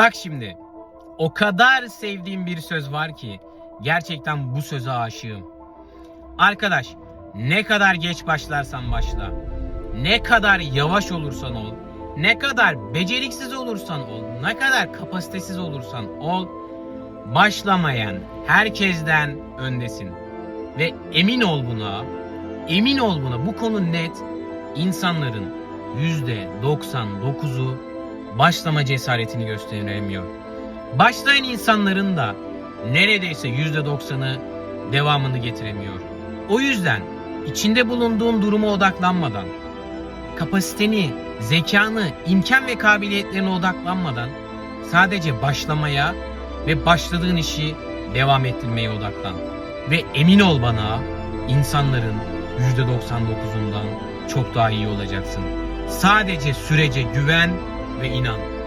Bak şimdi. O kadar sevdiğim bir söz var ki gerçekten bu söze aşığım. Arkadaş, ne kadar geç başlarsan başla. Ne kadar yavaş olursan ol. Ne kadar beceriksiz olursan ol. Ne kadar kapasitesiz olursan ol. Başlamayan herkesten öndesin. Ve emin ol buna. Emin ol buna. Bu konu net. İnsanların %99'u başlama cesaretini gösteremiyor. Başlayan insanların da neredeyse %90'ı devamını getiremiyor. O yüzden içinde bulunduğun duruma odaklanmadan, kapasiteni, zekanı, imkan ve kabiliyetlerine odaklanmadan sadece başlamaya ve başladığın işi devam ettirmeye odaklan. Ve emin ol bana insanların %99'undan çok daha iyi olacaksın. Sadece sürece güven ve inan.